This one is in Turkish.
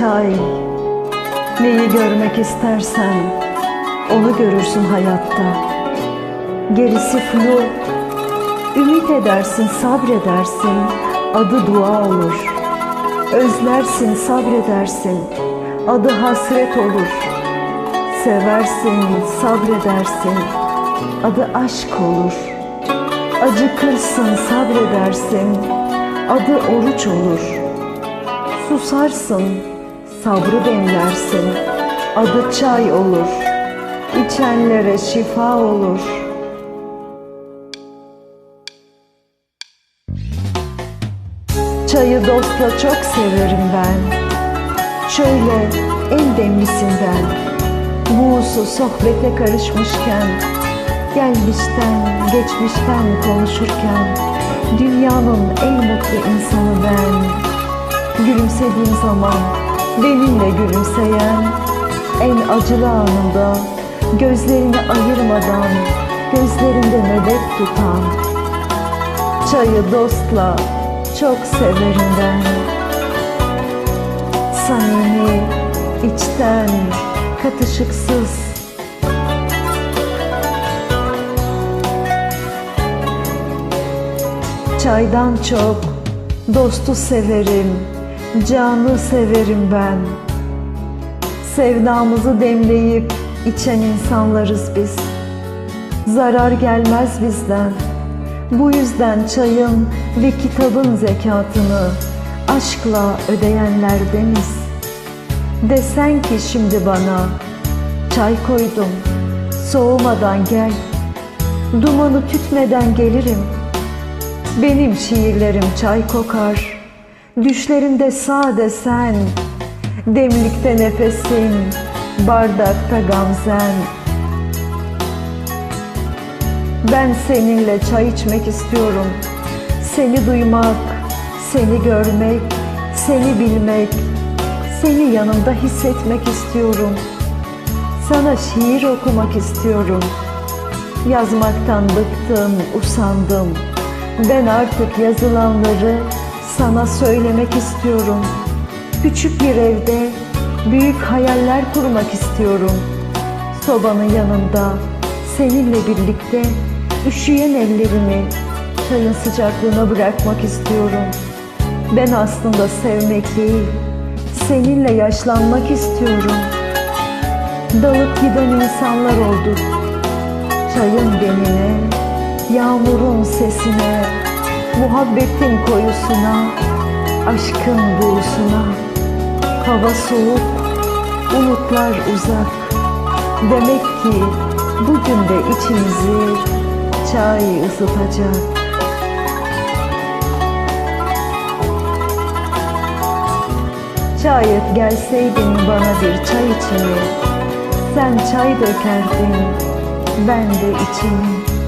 çay. Neyi görmek istersen onu görürsün hayatta. Gerisi flu. Ümit edersin, sabredersin. Adı dua olur. Özlersin, sabredersin. Adı hasret olur. Seversin, sabredersin. Adı aşk olur. Acıkırsın, sabredersin. Adı oruç olur. Susarsın, sabrı demlersin. Adı çay olur. İçenlere şifa olur. Çayı dostla çok severim ben. Şöyle en demlisinden. Buğusu sohbete karışmışken, gelmişten, geçmişten konuşurken, dünyanın en mutlu insanı ben. Gülümsediğim zaman benimle gülümseyen, en acılı anında gözlerini ayırmadan, gözlerinde nöbet tutan, çayı dostla çok severim ben. Samimi, içten, katışıksız. Çaydan çok dostu severim, canı severim ben. Sevdamızı demleyip içen insanlarız biz. Zarar gelmez bizden. Bu yüzden çayın ve kitabın zekatını aşkla ödeyenlerdeniz. Desen ki şimdi bana çay koydum, soğumadan gel, dumanı tütmeden gelirim. Benim şiirlerim çay kokar, düşlerinde sade sen, demlikte nefesin, bardakta gamzen. Ben seninle çay içmek istiyorum. Seni duymak, seni görmek, seni bilmek, seni yanımda hissetmek istiyorum. Sana şiir okumak istiyorum. Yazmaktan bıktım, usandım. Ben artık yazılanları sana söylemek istiyorum. Küçük bir evde büyük hayaller kurmak istiyorum. Sobanın yanında seninle birlikte üşüyen ellerimi çayın sıcaklığına bırakmak istiyorum. Ben aslında sevmek değil, seninle yaşlanmak istiyorum. Dalıp giden insanlar olduk. Çayın demine, yağmurun sesine, muhabbetin koyusuna, aşkın buğusuna. Hava soğuk, umutlar uzak. Demek ki bugün de içimizi çay ısıtacak. Şayet gelseydin bana bir çay içimi, sen çay dökerdin, ben de içimi.